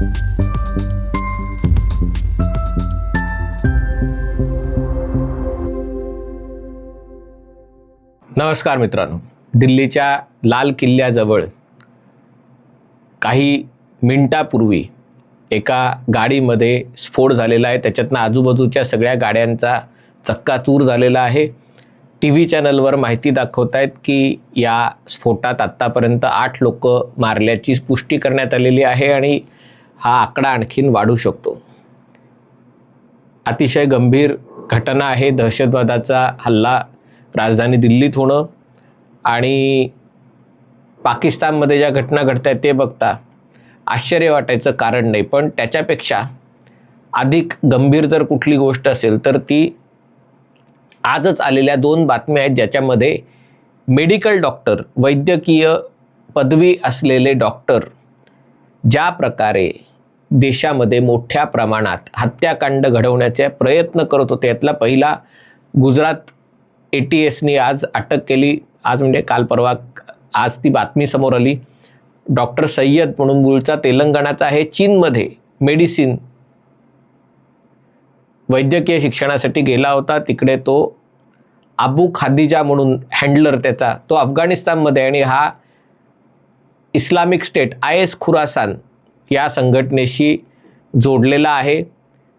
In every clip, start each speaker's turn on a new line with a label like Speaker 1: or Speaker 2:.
Speaker 1: नमस्कार मित्रांनो. दिल्लीच्या लाल किल्ल्याजवळ काही मिनटापूर्वी एका गाडीमध्ये स्फोट झालेला आहे. त्याच्यातनं आजूबाजूच्या सगळ्या गाड्यांचा चक्काचूर झालेला आहे. टी व्ही चॅनलवर माहिती दाखवत आहेत की या स्फोटात आत्तापर्यंत आठ लोक मारल्याची पुष्टी करण्यात आलेली आहे आणि हा आकडा आणखीन वाढू शकतो. अतिशय गंभीर घटना आहे. दहशतवादाचा हल्ला राजधानी दिल्लीत होणं आणि पाकिस्तानमध्ये ज्या घटना घडत आहेत ते बघता आश्चर्य वाटायचं कारण नाही. पण त्याच्यापेक्षा अधिक गंभीर जर कुठली गोष्ट असेल तर ती आजच आलेल्या दोन बातम्या आहेत ज्याच्यामध्ये मेडिकल डॉक्टर वैद्यकीय पदवी असलेले डॉक्टर ज्या प्रकारे देशामध्ये मोठ्या प्रमाणात हत्याकांड घडवण्याचे प्रयत्न करत होते. यातला पहिला गुजरात ए टी एसनी आज अटक केली. आज म्हणजे काल परवा आज ती बातमी समोर आली. डॉक्टर सय्यद म्हणून मूळचा तेलंगणाचा आहे. चीनमध्ये मेडिसिन वैद्यकीय शिक्षणासाठी गेला होता. तिकडे तो अबू खादिजा म्हणून हँडलर त्याचा तो अफगाणिस्तानमध्ये आणि हा Islamic State I S Khurasan या संघटनेशी जोडलेला आहे.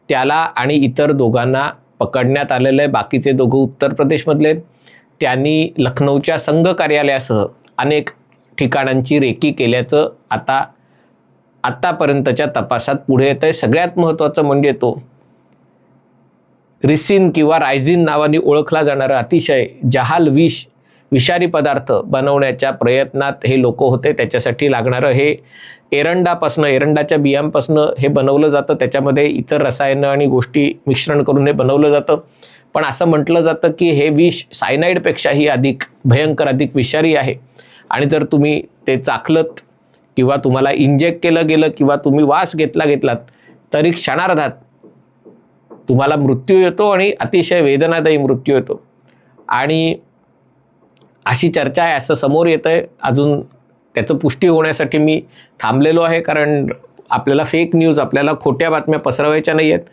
Speaker 1: त्याला आणि इतर दोघांना पकडण्यात आलेलं आहे. बाकीचे दोघं उत्तर प्रदेशमधले त्यांनी लखनौच्या संघ कार्यालयासह अनेक ठिकाणांची रेकी केल्याचं आता आत्तापर्यंतच्या तपासात पुढे येत आहे. सगळ्यात महत्त्वाचं म्हणजे तो रिसिन किंवा रायझिन नावाने ओळखला जाणारा अतिशय जहाल विष विषारी पदार्थ बनवण्याच्या प्रयत्नात हे लोक होते. त्याच्यासाठी लागणारं हे एरंडापासनं एरंडाच्या बियांपासनं हे बनवलं जातं. त्याच्यामध्ये इतर रसायनं आणि गोष्टी मिश्रण करून हे बनवलं जातं. पण असं म्हटलं जातं की हे विष सायनाईडपेक्षाही अधिक भयंकर अधिक विषारी आहे. आणि जर तुम्ही ते चाखलत किंवा तुम्हाला इंजेक्ट केलं गेलं किंवा तुम्ही वास घेतला घेतलात तरी क्षणार्धात तुम्हाला मृत्यू येतो आणि अतिशय वेदनादायी मृत्यू येतो. आणि अशी चर्चा आहे असं समोर येतं आहे अजून त्याचं पुष्टी होण्यासाठी मी थांबलेलो आहे कारण आपल्याला फेक न्यूज आपल्याला खोट्या बातम्या पसरवायच्या नाही आहेत.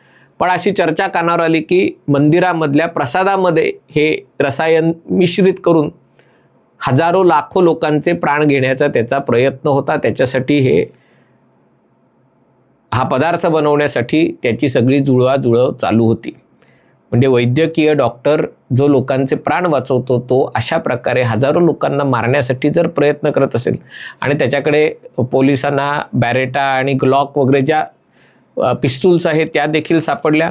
Speaker 1: पण अशी चर्चा कानावर आली की मंदिरामधल्या प्रसादामध्ये हे रसायन मिश्रित करून हजारो लाखो लोकांचे प्राण घेण्याचा त्याचा प्रयत्न होता. त्याच्यासाठी हे हा पदार्थ बनवण्यासाठी त्याची सगळी जुळवाजुळव चालू होती. म्हणजे वैद्यकीय डॉक्टर जो लोकांचे प्राण वाचवतो तो अशा प्रकारे हजारो लोकांना मारण्यासाठी जर प्रयत्न करत असेल आणि त्याच्याकडे पोलिसांना बॅरेटा आणि ग्लॉक वगैरे ज्या पिस्तूल्स आहेत त्या देखील सापडल्या.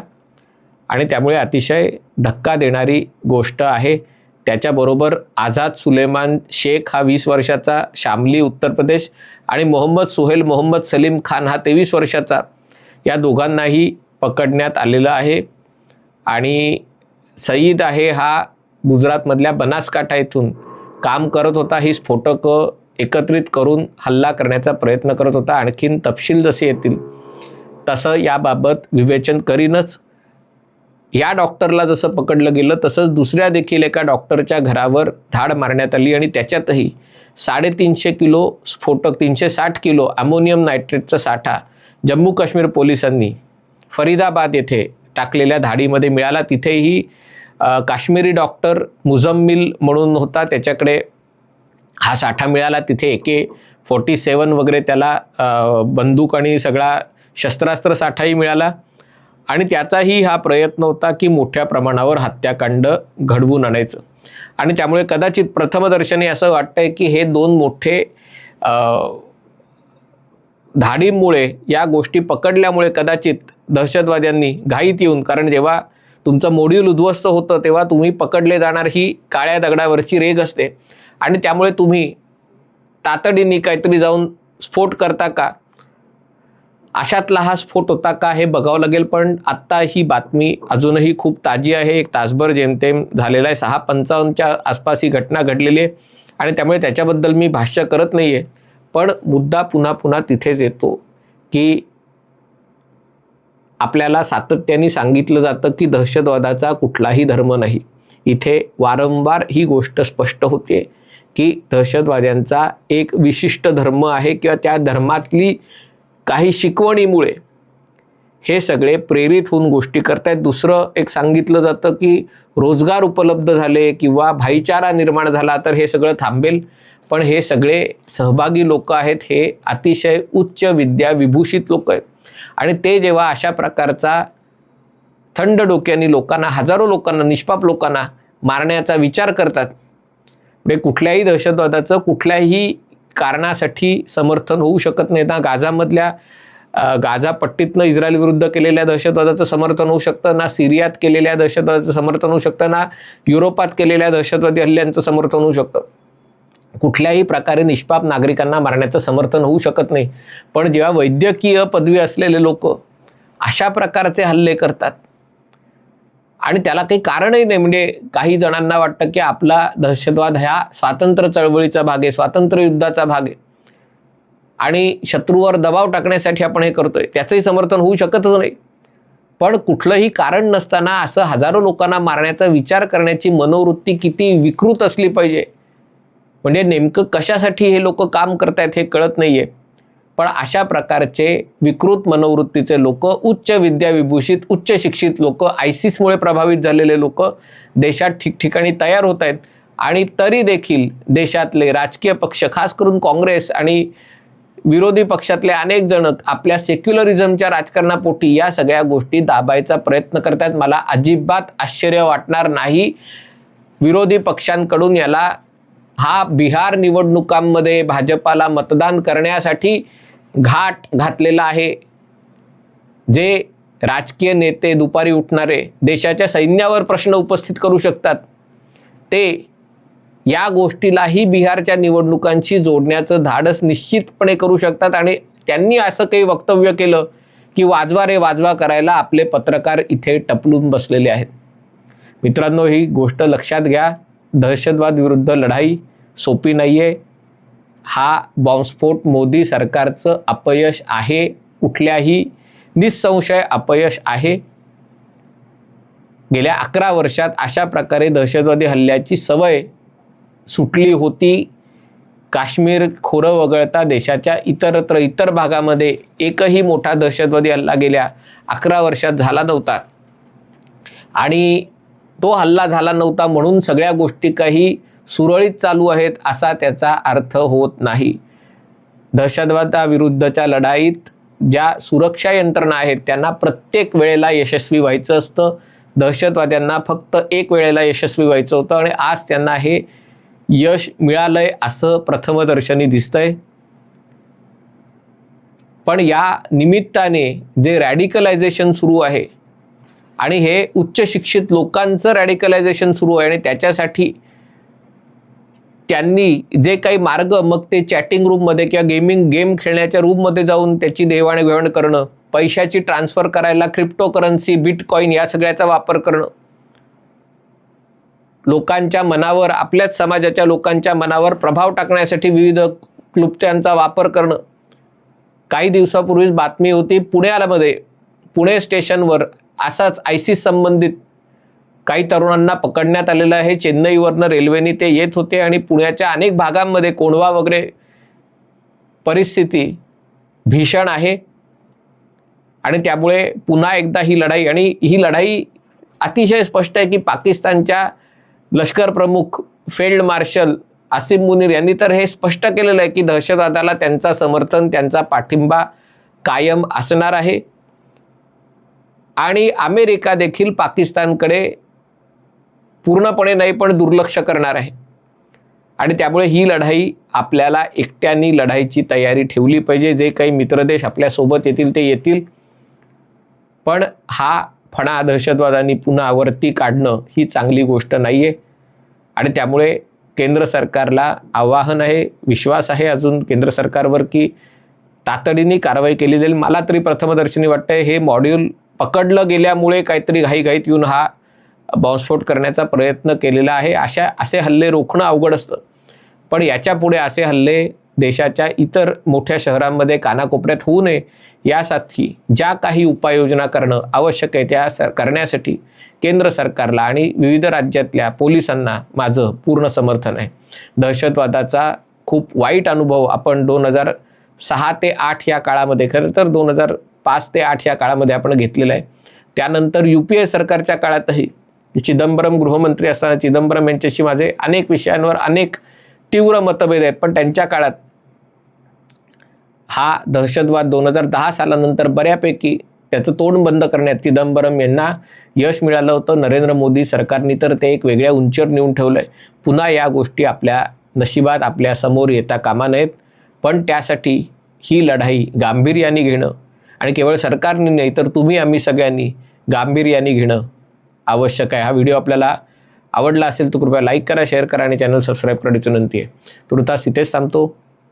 Speaker 1: आणि त्यामुळे अतिशय धक्का देणारी गोष्ट आहे. त्याच्याबरोबर आझाद सुलेमान शेख हा वीस वर्षाचा शामली उत्तर प्रदेश आणि मोहम्मद सुहेल मोहम्मद सलीम खान हा तेवीस वर्षाचा या दोघांनाही पकडण्यात आलेलं आहे. आणि सईद आहे हा गुजरातमधल्या बनासकाठा येथून काम करत होता. ही स्फोटकं एकत्रित करून हल्ला करण्याचा प्रयत्न करत होता. आणखीन तपशील जसे येतील तसं याबाबत विवेचन करीनच. या डॉक्टरला जसं पकडलं गेलं तसंच दुसऱ्या देखील एका डॉक्टरच्या घरावर धाड मारण्यात आली आणि त्याच्यातही साडेतीनशे किलो स्फोटक तीनशे साठ किलो अमोनियम नायट्रेटचा साठा जम्मू काश्मीर पोलिसांनी फरीदाबाद येथे टाकलेल्या धाडीमध्ये मिळाला. तिथेही काश्मीरी डॉक्टर मुझम्मिल म्हणून होता. त्याच्याकडे हा साठा मिळाला. तिथे एके फोर्टी सेवन वगैरे त्याला बंदूक आणि सगळा शस्त्रास्त्र साठाही मिळाला. आणि त्याचाही हा प्रयत्न होता की मोठ्या प्रमाणावर हत्याकांड घडवून आणायचं. आणि त्यामुळे कदाचित प्रथमदर्शनी असं वाटतंय की हे दोन मोठे धाडीमुळे या गोष्टी पकडल्यामुळे कदाचित दहशतवाद्यांनी घाईत येऊन कारण जेव्हा तुमचं मोड्यूल उद्ध्वस्त होतं तेव्हा तुम्ही पकडले जाणार ही काळ्या दगडावरची रेग असते. आणि त्यामुळे तुम्ही तातडीने काहीतरी जाऊन स्फोट करता का? अशातला हा स्फोट होता का हे बघावं लागेल पण आत्ता ही बातमी अजूनही खूप ताजी आहे. एक तासभर जेमतेम झालेला आहे. सहा पंचावन्नच्या आसपास ही घटना घडलेली आहे. आणि त्यामुळे त्याच्याबद्दल मी भाष्य करत नाही आहे पण मुद्दा पुन्हा पुन्हा तिथेच येतो की आपल्याला सातत्याने सांगितलं जातं की दहशतवादाचा कुठलाही धर्म नाही. इथे वारंवार ही गोष्ट स्पष्ट होते की दहशतवाद्यांचा एक विशिष्ट धर्म आहे किंवा त्या धर्मातली काही शिकवणीमुळे हे सगळे प्रेरित होऊन गोष्टी करतायत. दुसरं एक सांगितलं जातं की रोजगार उपलब्ध झाले किंवा भाईचारा निर्माण झाला तर हे सगळं थांबेल. पण हे सगळे सहभागी लोक आहेत हे अतिशय उच्च विद्या विभूषित लोक आहेत. आणि ते जेव्हा अशा प्रकारचा थंड डोक्याने लोकांना हजारो लोकांना निष्पाप लोकांना मारण्याचा विचार करतात म्हणजे कुठल्याही दहशतवादाचं कुठल्याही कारणासाठी समर्थन होऊ शकत नाही. ना गाझामधल्या गाझा पट्टीतनं इस्रायल विरुद्ध केलेल्या दहशतवादाचं समर्थन होऊ शकतं ना सिरियात केलेल्या दहशतवादाचं समर्थन होऊ शकतं ना युरोपात केलेल्या दहशतवादी हल्ल्यांचं समर्थन होऊ शकतं. कुठल्याही प्रकारे निष्पाप नागरिकांना मारण्याचं समर्थन होऊ शकत नाही. पण जेव्हा वैद्यकीय पदवी असलेले लोक अशा प्रकारचे हल्ले करतात. आणि त्याला काही कारणही नाही. म्हणजे काही जणांना वाटतं की आपला दहशतवाद ह्या स्वातंत्र्य चळवळीचा भाग आहे स्वातंत्र्य युद्धाचा भाग आहे. आणि शत्रूवर दबाव टाकण्यासाठी आपण हे करतोय. त्याचंही समर्थन होऊ शकतच नाही. पण कुठलंही कारण नसताना असं हजारो लोकांना मारण्याचा विचार करण्याची मनोवृत्ती किती विकृत असली पाहिजे. म्हणजे नेमकं कशासाठी हे लोक काम करतायत हे कळत नाहीये. पण अशा प्रकारचे विकृत मनोवृत्तीचे लोक उच्च विद्याविभूषित उच्च शिक्षित लोक आयसिसमुळे प्रभावित झालेले लोक देशात ठिकठिकाणी तयार होत आहेत आणि तरी देखील देशातले राजकीय पक्ष खास करून काँग्रेस आणि विरोधी पक्षातले अनेक जण आपल्या सेक्युलरिझमच्या राजकारणापोटी या सगळ्या गोष्टी दाबायचा प्रयत्न करतात मला अजिबात आश्चर्य वाटणार नाही. विरोधी पक्षांकडून याला हा बिहार निवडणुकांमध्ये भाजपाला मतदान करण्यासाठी घाट घातलेला आहे. जे राजकीय नेते दुपारी उठणारे देशाच्या सैन्यावर प्रश्न उपस्थित करू शकतात. ते या गोष्टीलाही बिहारच्या निवडणुकांशी जोडण्याचं धाडस निश्चितपणे करू शकतात आणि त्यांनी असं काही वक्तव्य केलं की वाजवा रे वाजवा करायला आपले पत्रकार इथे टपलून बसलेले आहेत. मित्रांनो ही गोष्ट लक्षात घ्या. दहशतवाद विरुद्ध लढाई सोपी नाही आहे हा बॉम्बस्फोट मोदी सरकारचं अपयश आहे कुठल्याही निसंशय अपयश आहे. गेल्या अकरा वर्षात अशा प्रकारे दहशतवादी हल्ल्याची सवय सुटली होती. काश्मीर खोरं वगळता देशाच्या इतरत्र इतर भागामध्ये एकही मोठा दहशतवादी हल्ला गेल्या अकरा वर्षात झाला नव्हता. आणि तो हल्ला झाला नव्हता म्हणून सगळ्या गोष्टी काही सुरळीत चालू आहेत असा त्याचा अर्थ होत नाही. दहशतवादाविरुद्धच्या लढाईत ज्या सुरक्षा यंत्रणा आहेत त्यांना प्रत्येक वेळेला यशस्वी व्हायचं असतं. दहशतवाद्यांना फक्त एक वेळेला यशस्वी व्हायचं होतं आणि आज त्यांना हे यश मिळालंय असं प्रथमदर्शनी दिसतंय. पण या निमित्ताने जे रॅडिकलायझेशन सुरू आहे आणि हे उच्च शिक्षित लोकांचं रॅडिकलायझेशन सुरू आहे आणि त्याच्यासाठी त्यांनी जे काही मार्ग मग ते चॅटिंग रूममध्ये किंवा गेमिंग गेम खेळण्याच्या रूममध्ये जाऊन त्याची देवाणघेवाण करणं पैशाची ट्रान्सफर करायला क्रिप्टो करन्सी बिटकॉईन या सगळ्याचा वापर करणं. लोकांच्या मनावर आपल्याच समाजाच्या लोकांच्या मनावर प्रभाव टाकण्यासाठी विविध क्लुप्त्यांचा वापर करणं. काही दिवसापूर्वीच बातमी होती पुण्यामध्ये पुणे स्टेशनवर असाच आयसिस संबंधित काही तरुणांना पकडण्यात आलेलं आहे. चेन्नईवरनं रेल्वेने ते येत होते आणि पुण्याच्या अनेक भागांमध्ये कोंढवा वगैरे परिस्थिती भीषण आहे. आणि त्यामुळे पुन्हा एकदा ही लढाई आणि ही लढाई अतिशय स्पष्ट आहे की पाकिस्तानच्या लष्कर प्रमुख फील्ड मार्शल आसिम मुनीर यांनी तर हे स्पष्ट केलेलं आहे की दहशतवादाला त्यांचा समर्थन त्यांचा पाठिंबा कायम असणार आहे. आणि अमेरिका देखील पाकिस्तानकडे पूर्णपणे नाही पण दुर्लक्ष करणार आहे. आणि त्यामुळे ही लढाई आपल्याला एकट्यानी लढाईची तयारी ठेवली पाहिजे. जे काही मित्रदेश आपल्यासोबत येतील ते येतील. पण हा फणा दहशतवादांनी पुन्हा आवर्ती काढणं ही चांगली गोष्ट नाही आहे आणि त्यामुळे केंद्र सरकारला आवाहन आहे विश्वास आहे अजून केंद्र सरकारवर की तातडीने कारवाई केली जाईल. मला तरी प्रथमदर्शनी वाटतंय हे मॉड्यूल पकडलं गेल्यामुळे काहीतरी घाईघाईत येऊन हा बॉम्बस्फोट करण्याचा प्रयत्न केलेला आहे. अशा असे हल्ले रोखणं अवघड असतं. पण याच्यापुढे असे हल्ले देशाच्या इतर मोठ्या शहरांमध्ये कानाकोपऱ्यात होऊ नये यासाठी ज्या काही उपाययोजना करणं आवश्यक आहे त्या सर करण्यासाठी केंद्र सरकारला आणि विविध राज्यातल्या पोलिसांना माझं पूर्ण समर्थन आहे. दहशतवादाचा खूप वाईट अनुभव आपण दोन हजार सहा ते आठ या काळामध्ये खरं तर दोन हजार पाच ते आठ या काळामध्ये आपण घेतलेलं आहे. त्यानंतर यू पी ए सरकारच्या काळातही चिदंबरम गृहमंत्री असताना चिदंबरम यांच्याशी माझे अनेक विषयांवर अनेक तीव्र मतभेद आहेत. पण त्यांच्या काळात हा दहशतवाद दोन हजार दहा सालानंतर बऱ्यापैकी त्याचं तोंड बंद करण्यात चिदंबरम यांना यश मिळालं होतं. नरेंद्र मोदी सरकारने तर ते एक वेगळ्या उंचीवर नेऊन ठेवलं आहे पुन्हा या गोष्टी आपल्या नशिबात आपल्यासमोर येता कामा नयेत. पण त्यासाठी ही लढाई गांभीर्याने घेणं आणि केवळ सरकारने नाही तर तुम्ही आम्ही सगळ्यांनी गांभीर्याने घेणं आवश्यक आहे. हा व्हिडिओ आपल्याला आवडला असेल तर कृपया लाईक करा शेअर करा आणि चॅनल सबस्क्राईब करण्याची विनंती आहे. तुर्तास इथेच थांबतो.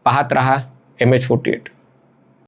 Speaker 1: पाहत रहा एम एच फोर्टी एट